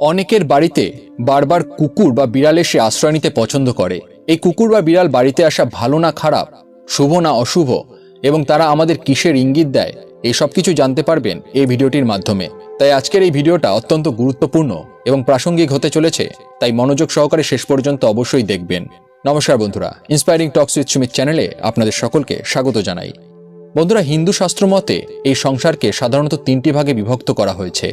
অনেকের বাড়িতে বারবার কুকুর বা বিড়াল এসে আশ্রয় নিতে পছন্দ করে। এই কুকুর বা বিড়াল বাড়িতে আসা ভালো না খারাপ, শুভ না অশুভ, এবং তারা আমাদের কিসের ইঙ্গিত দেয় এই সব কিছু জানতে পারবেন এই ভিডিওটির মাধ্যমে। তাই আজকের এই ভিডিওটা অত্যন্ত গুরুত্বপূর্ণ এবং প্রাসঙ্গিক হতে চলেছে, তাই মনোযোগ সহকারে শেষ পর্যন্ত অবশ্যই দেখবেন। নমস্কার বন্ধুরা ইন্সপায়ারিং টক্স উইথ সুমিত চ্যানেলে আপনাদের সকলকে স্বাগত জানাই। বন্ধুরা, হিন্দু শাস্ত্র মতে এই সংসারকে সাধারণত তিনটি ভাগে বিভক্ত করা হয়েছে।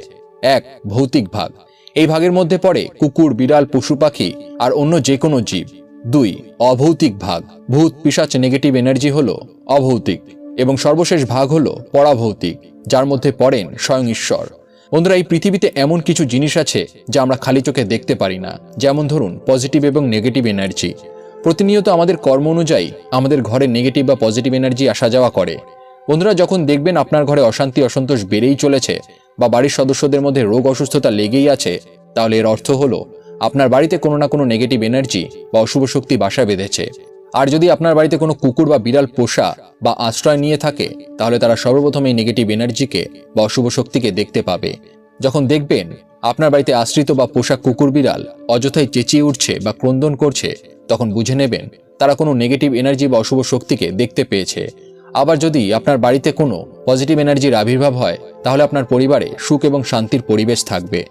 এক, ভৌতিক ভাগ। এই ভাগের মধ্যে পড়ে কুকুর, বিড়াল, পশু পাখি আর অন্য যে কোনো জীব। দুই, অভৌতিক ভাগ। ভূত পিসাচ নেগেটিভ এনার্জি হল অভৌতিক এবং সর্বশেষ ভাগ হল পরাভৌতিক, যার মধ্যে পড়েন স্বয়ং ঈশ্বর। বন্ধুরা, এই পৃথিবীতে এমন কিছু জিনিস আছে যা আমরা খালি চোখে দেখতে পারি না। যেমন ধরুন পজিটিভ এবং নেগেটিভ এনার্জি প্রতিনিয়ত আমাদের কর্ম অনুযায়ী আমাদের ঘরে নেগেটিভ বা পজিটিভ এনার্জি আসা যাওয়া করে। বন্ধুরা, যখন দেখবেন আপনার ঘরে অশান্তি, অসন্তোষ বেড়েই চলেছে বা বাড়ির সদস্যদের মধ্যে রোগ অসুস্থতা লেগেই আছে, তাহলে এর অর্থ হলো আপনার বাড়িতে কোনো না কোনো নেগেটিভ এনার্জি বা অশুভ শক্তি বাসা বেঁধেছে। আর যদি আপনার বাড়িতে কোনো কুকুর বা বিড়াল পোষা বা আশ্রয় নিয়ে থাকে, তাহলে তারা সর্বপ্রথম এই নেগেটিভ এনার্জিকে বা অশুভ শক্তিকে দেখতে পাবে। যখন দেখবেন আপনার বাড়িতে আশ্রিত বা পোষা কুকুর বিড়াল অযথাই চেঁচিয়ে উঠছে বা ক্রন্দন করছে, তখন বুঝে নেবেন তারা কোনো নেগেটিভ এনার্জি বা অশুভ শক্তিকে দেখতে পেয়েছে। আবার যদি আপনার বাড়িতে কোনো পজিটিভ এনার্জির আবির্ভাব হয়, তাহলে আপনার পরিবারে সুখ এবং শান্তির পরিবেশ থাকবে।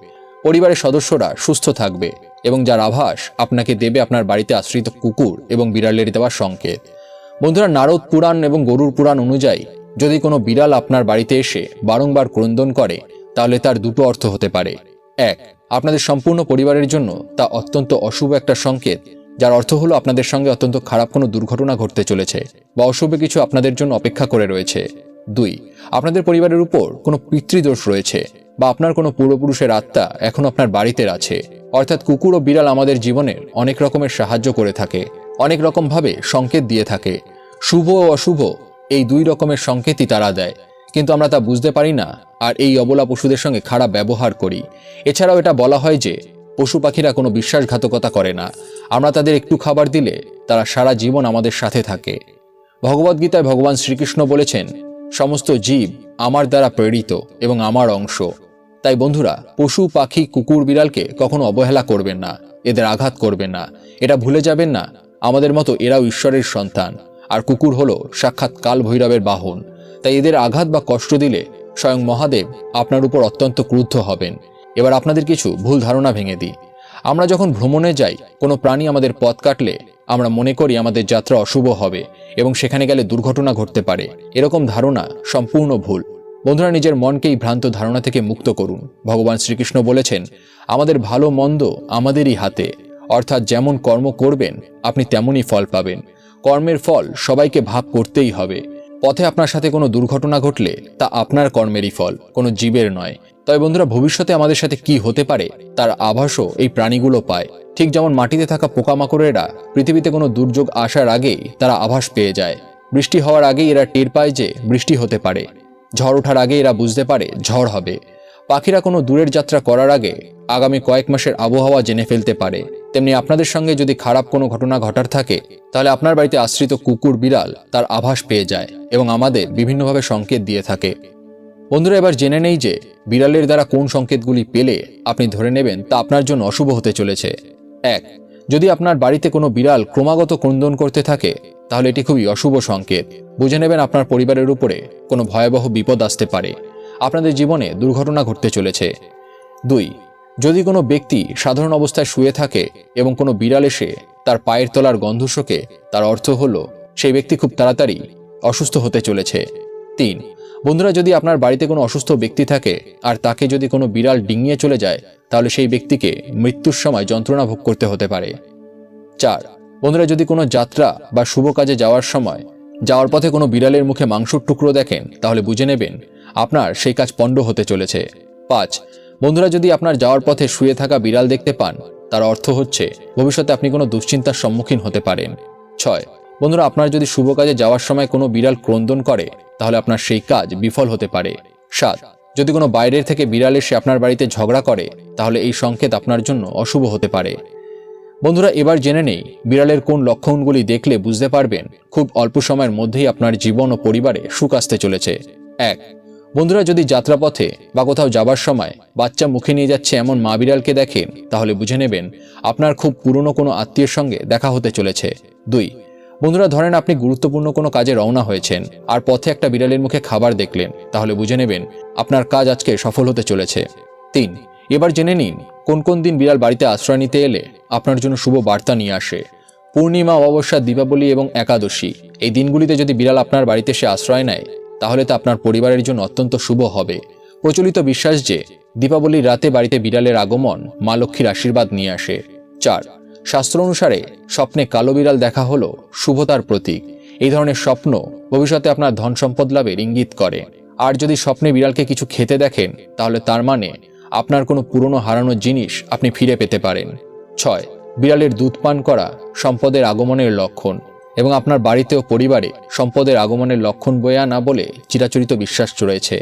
পরিবারের সদস্যরা সুস্থ থাকবে এবং যার আভাস আপনাকে দেবে আপনার বাড়িতে আশ্রিত কুকুর এবং বিড়ালের দেওয়া সংকেত। বন্ধুরা, নারদ পুরাণ এবং গরুর পুরাণ অনুযায়ী যদি কোনো বিড়াল আপনার বাড়িতে এসে বারংবার ক্রন্দন করে, তাহলে তার দুটো অর্থ হতে পারে। এক, আপনাদের সম্পূর্ণ পরিবারের জন্য তা অত্যন্ত অশুভ একটা সংকেত যার অর্থ হলো আপনাদের সঙ্গে অত্যন্ত খারাপ কোনো দুর্ঘটনা ঘটতে চলেছে বা অশুভ কিছু আপনাদের জন্য অপেক্ষা করে রয়েছে। দুই, আপনাদের পরিবারের উপর কোনো পিতৃদোষ রয়েছে বা আপনার কোনো পূর্বপুরুষের আত্মা এখন আপনার বাড়িতে আছে। অর্থাৎ কুকুর ও বিড়াল আমাদের জীবনের অনেক রকমের সাহায্য করে থাকে, অনেক রকমভাবে সংকেত দিয়ে থাকে। শুভ ও অশুভ এই দুই রকমের সংকেতই তারা দেয়, কিন্তু আমরা তা বুঝতে পারি না আর এই অবলা পশুদের সঙ্গে খারাপ ব্যবহার করি। এছাড়াও এটা বলা হয় যে পশু পাখিরা কোনো বিশ্বাসঘাতকতা করে না। আমরা তাদের একটু খাবার দিলে তারা সারা জীবন আমাদের সাথে থাকে। ভগবদ্গীতায় ভগবান শ্রীকৃষ্ণ বলেছেন, সমস্ত জীব আমার দ্বারা প্রেরিত এবং আমার অংশ। তাই বন্ধুরা, পশু, পাখি, কুকুর, বিড়ালকে কখনো অবহেলা করবেন না। এদের আঘাত করবেন না। এটা ভুলে যাবেন না। আমাদের মতো এরাও ঈশ্বরের সন্তান। আর কুকুর হলো সাক্ষাৎ কাল ভৈরবের বাহন। তাই এদের আঘাত বা কষ্ট দিলে স্বয়ং মহাদেব আপনার উপর অত্যন্ত ক্রুদ্ধ হবেন। এবার আপনাদের কিছু ভুল ধারণা ভেঙে দিই। আমরা যখন ভ্রমণে যাই, কোনো প্রাণী আমাদের পথ কাটলে আমরা মনে করি আমাদের যাত্রা অশুভ হবে এবং সেখানে গেলে দুর্ঘটনা ঘটতে পারে। এরকম ধারণা সম্পূর্ণ ভুল। বন্ধুরা, নিজের মনকেই ভ্রান্ত ধারণা থেকে মুক্ত করুন। ভগবান শ্রীকৃষ্ণ বলেছেন, আমাদের ভালো মন্দ আমাদেরই হাতে। অর্থাৎ যেমন কর্ম করবেন, আপনি তেমনই ফল পাবেন। কর্মের ফল সবাইকে ভাগ করতেই হবে। পথে আপনার সাথে কোনো দুর্ঘটনা ঘটলে তা আপনার কর্মেরই ফল, কোনো জীবের নয়। তবে বন্ধুরা, ভবিষ্যতে আমাদের সাথে কি হতে পারে তার আভাসও এই প্রাণীগুলো পায়। ঠিক যেমন মাটিতে থাকা পোকামাকড়েরা পৃথিবীতে কোনো দুর্যোগ আসার আগেই তারা আভাস পেয়ে যায়। বৃষ্টি হওয়ার আগেই এরা টের পায় যে বৃষ্টি হতে পারে। ঝড় ওঠার আগে এরা বুঝতে পারে ঝড় হবে। পাখিরা কোনো দূরের যাত্রা করার আগে আগামী কয়েক মাসের আবহাওয়া জেনে ফেলতে পারে। তেমনি আপনাদের সঙ্গে যদি খারাপ কোনো ঘটনা ঘটার থাকে, তাহলে আপনার বাড়িতে আশ্রিত কুকুর বিড়াল তার আভাস পেয়ে যায় এবং আমাদের বিভিন্নভাবে সংকেত দিয়ে থাকে। বন্ধুরা, এবার জেনে নেই যে বিড়ালের দ্বারা কোন সংকেতগুলি পেলে আপনি ধরে নেবেন তা আপনার জন্য অশুভ হতে চলেছে। এক, যদি আপনার বাড়িতে কোনো বিড়াল ক্রমাগত ক্রন্দন করতে থাকে, তাহলে এটি খুবই অশুভ সংকেত। বুঝে নেবেন আপনার পরিবারের উপরে কোনো ভয়াবহ বিপদ আসতে পারে। আপনাদের জীবনে দুর্ঘটনা ঘটতে চলেছে। দুই, যদি কোনো ব্যক্তি সাধারণ অবস্থায় শুয়ে থাকে এবং কোনো বিড়াল এসে তার পায়ের তলার গন্ধ শোকে, তার অর্থ হলো, সেই ব্যক্তি খুব তাড়াতাড়ি অসুস্থ হতে চলেছে। তিন বন্ধুরা, যদি আপনার বাড়িতে কোনো অসুস্থ ব্যক্তি থাকে আর তাকে যদি কোনো বিড়াল ডিঙিয়ে চলে যায়, তাহলে সেই ব্যক্তিকে মৃত্যুর সময় যন্ত্রণা ভোগ করতে হতে পারে। চার, বন্ধুরা, যদি কোনো যাত্রা বা শুভ কাজে যাওয়ার সময় যাওয়ার পথে কোনো বিড়ালের মুখে মাংসর টুকরো দেখেন, তাহলে বুঝে নেবেন আপনার সেই কাজ পণ্ড হতে চলেছে। পাঁচ, বন্ধুরা, যদি আপনার যাওয়ার পথে শুয়ে থাকা বিড়াল দেখতে পান, তার অর্থ হচ্ছে ভবিষ্যতে আপনি কোনো দুশ্চিন্তার সম্মুখীন হতে পারেন। ছয় বন্ধুরা, আপনার যদি শুভ কাজে যাওয়ার সময় কোনো বিড়াল ক্রন্দন করে, তাহলে আপনার সেই কাজ বিফল হতে পারে। সাত, যদি কোনো বাইরের থেকে বিড়াল এসে আপনার বাড়িতে ঝগড়া করে, তাহলে এই সংকেত আপনার জন্য অশুভ হতে পারে। বন্ধুরা, এবার জেনে নেই, বিড়ালের কোন লক্ষণগুলি দেখলে বুঝতে পারবেন? খুব অল্প সময়ের মধ্যেই আপনার জীবন ও পরিবারে সুখ আসতে চলেছে। এক, বন্ধুরা, যদি যাত্রাপথে বা কোথাও যাবার সময় বাচ্চা মুখে নিয়ে যাচ্ছে এমন মা বিড়ালকে দেখেন, তাহলে বুঝে নেবেন, আপনার খুব পুরনো কোনো আত্মীয়ের সঙ্গে দেখা হতে চলেছে। দুই বন্ধুরা, ধরেন আপনি গুরুত্বপূর্ণ কোনো কাজে রওনা হয়েছেন আর পথে একটা বিড়ালের মুখে খাবার দেখলেন, তাহলে বুঝে নেবেন আপনার কাজ আজকে সফল হতে চলেছে। তিন, এবার জেনে নিন, কোন কোন দিন বিড়াল বাড়িতে আশ্রয় নিতে এলে আপনার জন্য শুভ বার্তা নিয়ে আসে। পূর্ণিমা, অমাবস্যা, দীপাবলি এবং একাদশী, এই দিনগুলিতে যদি বিড়াল আপনার বাড়িতে সে আশ্রয় নেয়, তাহলে তা আপনার পরিবারের জন্য অত্যন্ত শুভ হবে। প্রচলিত বিশ্বাস যে, দীপাবলির রাতে বাড়িতে বিড়ালের আগমন মা লক্ষ্মীর আশীর্বাদ নিয়ে আসে। চার শাস্ত্র অনুসারে স্বপ্নে কালো বিড়াল দেখা হলো শুভতার প্রতীক। এই ধরনের স্বপ্ন ভবিষ্যতে আপনার ধন সম্পদ লাভের ইঙ্গিত করে। আর যদি স্বপ্নে বিড়ালকে কিছু খেতে দেখেন, তাহলে তার মানে আপনার কোনো পুরনো হারানো জিনিস আপনি ফিরে পেতে পারেন। ছয়, বিড়ালের দুধ পান করা সম্পদের আগমনের লক্ষণ এবং আপনার বাড়িতে ও পরিবারে সম্পদের আগমনের লক্ষণ বয়ে আনা বলে চিরাচরিত বিশ্বাস রয়েছে।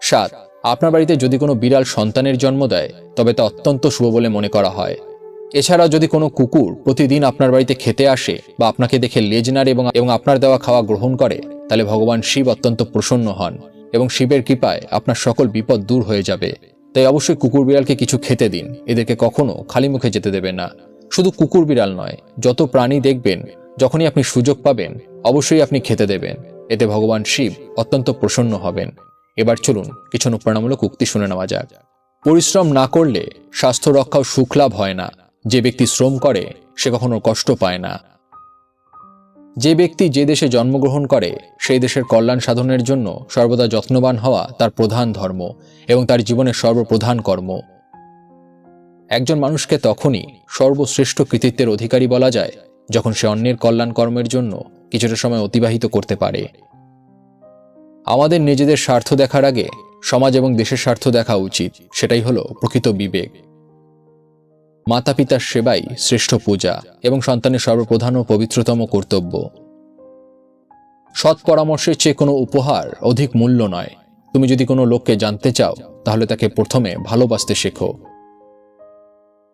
সাত, আপনার বাড়িতে যদি কোনো বিড়াল সন্তানের জন্ম দেয়, তবে তা অত্যন্ত শুভ বলে মনে করা হয়। এছাড়া যদি কোনো কুকুর প্রতিদিন আপনার বাড়িতে খেতে আসে বা আপনাকে দেখে লেজ নাড়ে এবং এবং আপনার দেওয়া খাওয়া গ্রহণ করে, তাহলে ভগবান শিব অত্যন্ত প্রসন্ন হন এবং শিবের কৃপায় আপনার সকল বিপদ দূর হয়ে যাবে। তাই অবশ্যই কুকুর বিড়ালকে কিছু খেতে দিন। এদেরকে কখনো খালি মুখে যেতে দেবেন না। শুধু কুকুর বিড়াল নয়, যত প্রাণী দেখবেন, যখনই আপনি সুযোগ পাবেন, অবশ্যই আপনি খেতে দেবেন। এতে ভগবান শিব অত্যন্ত প্রসন্ন হবেন। এবার চলুন কিছু অনুপ্রেরণামূলক উক্তি শুনে নেওয়া যাক। পরিশ্রম না করলে স্বাস্থ্য রক্ষাও সুখলাভ হয় না। যে ব্যক্তি শ্রম করে, সে কখনো কষ্ট পায় না। যে ব্যক্তি যে দেশে জন্মগ্রহণ করে, সেই দেশের কল্যাণ সাধনের জন্য সর্বদা যত্নবান হওয়া তার প্রধান ধর্ম এবং তার জীবনের সর্বপ্রধান কর্ম। একজন মানুষকে তখনই সর্বশ্রেষ্ঠ কৃতিত্বের অধিকারী বলা যায়, যখন সে অন্যের কল্যাণ কর্মের জন্য কিছুটা সময় অতিবাহিত করতে পারে। আমাদের নিজেদের স্বার্থ দেখার আগে সমাজ এবং দেশের স্বার্থ দেখা উচিত, সেটাই হলো প্রকৃত বিবেক। মাতা পিতার সেবাই শ্রেষ্ঠ পূজা এবং সন্তানের সর্বপ্রধান ও পবিত্রতম কর্তব্য। সৎ পরামর্শের চেয়ে কোনো উপহার অধিক মূল্য নয়। তুমি যদি কোনো লোককে জানতে চাও, তাহলে তাকে প্রথমে ভালোবাসতে শেখো।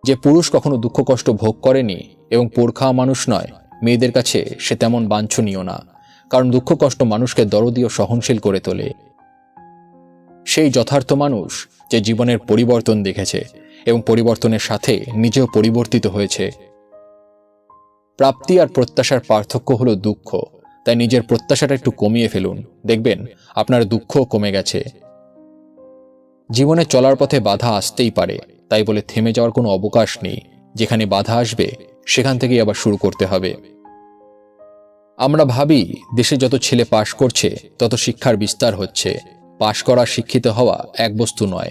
যে পুরুষ কখনো দুঃখ কষ্ট ভোগ করেনি এবং পোর খাওয়া মানুষ নয়, মেয়েদের কাছে সে তেমন বাঞ্ছনীয় না, কারণ দুঃখ কষ্ট মানুষকে দরদী ও সহনশীল করে তোলে। সেই যথার্থ মানুষ যে জীবনের পরিবর্তন দেখেছে এবং পরিবর্তনের সাথে নিজেও পরিবর্তিত হয়েছে। প্রাপ্তি আর প্রত্যাশার পার্থক্য হলো দুঃখ। তাই নিজের প্রত্যাশাটা একটু কমিয়ে ফেলুন। দেখবেন, আপনার দুঃখ কমে গেছে। জীবনে চলার পথে বাধা আসতেই পারে। তাই বলে থেমে যাওয়ার কোনো অবকাশ নেই। যেখানে বাধা আসবে, সেখান থেকেই আবার শুরু করতে হবে। আমরা ভাবি, দেশে যত ছেলে পাশ করছে, তত শিক্ষার বিস্তার হচ্ছে। পাশ করা শিক্ষিত হওয়া এক বস্তু নয়।